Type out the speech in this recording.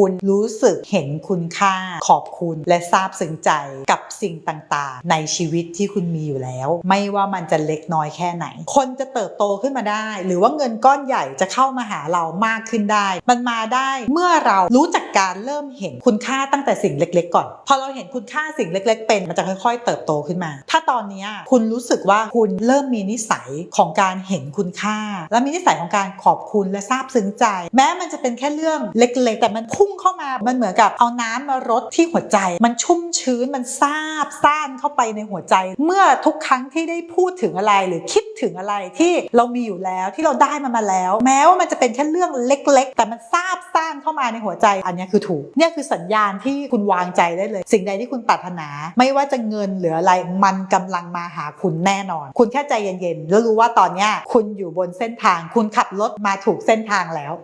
คุณรู้สึกเห็นคุณค่าขอบคุณและซาบซึ้งใจกับสิ่งต่างๆ ในชีวิตที่คุณมีอยู่แล้ว ไม่ว่ามันจะเล็กน้อยแค่ไหน คนจะเติบโตขึ้นมาได้ หรือว่าเงินก้อนใหญ่จะเข้ามาหาเรามากขึ้นได้ มันมาได้เมื่อเรารู้จัก การเริ่มเห็นคุณค่าตั้งแต่สิ่งเล็ก ๆ ก่อน พอเราเห็นคุณค่าสิ่งเล็ก ๆ เป็นมันจะค่อยๆ เติบโตขึ้นมา ถ้าตอนนี้คุณรู้สึกว่าคุณเริ่มมีนิสัยของการเห็นคุณค่า และมีนิสัยของการขอบคุณและซาบซึ้งใจ แม้มันจะเป็นแค่เรื่องเล็ก ๆ แต่มันพุ่งเข้ามามันเหมือนกับเอาน้ำมารดที่หัวใจ มันชุ่มชื้นมันซาบซ่านเข้าไปในหัวใจ เมื่อทุกครั้งที่ได้พูดถึงอะไรหรือคิด ถึงอะไรที่เรามีอยู่แล้วที่เราได้มันมาแล้ว แม้ว่ามันจะเป็นแค่เรื่องเล็ก ๆ แต่มันซาบซ่านเข้ามาในหัวใจ อันนี้คือถูกเนี่ยคือสัญญาณที่คุณวางใจได้เลย สิ่งใดที่คุณปรารถนา ไม่ว่าจะเงินหรืออะไรมันกำลังมาหาคุณแน่นอน คุณแค่ใจเย็นๆแล้วรู้ว่าตอนนี้คุณอยู่บนเส้นทาง คุณขับรถมาถูกเส้นทางแล้ว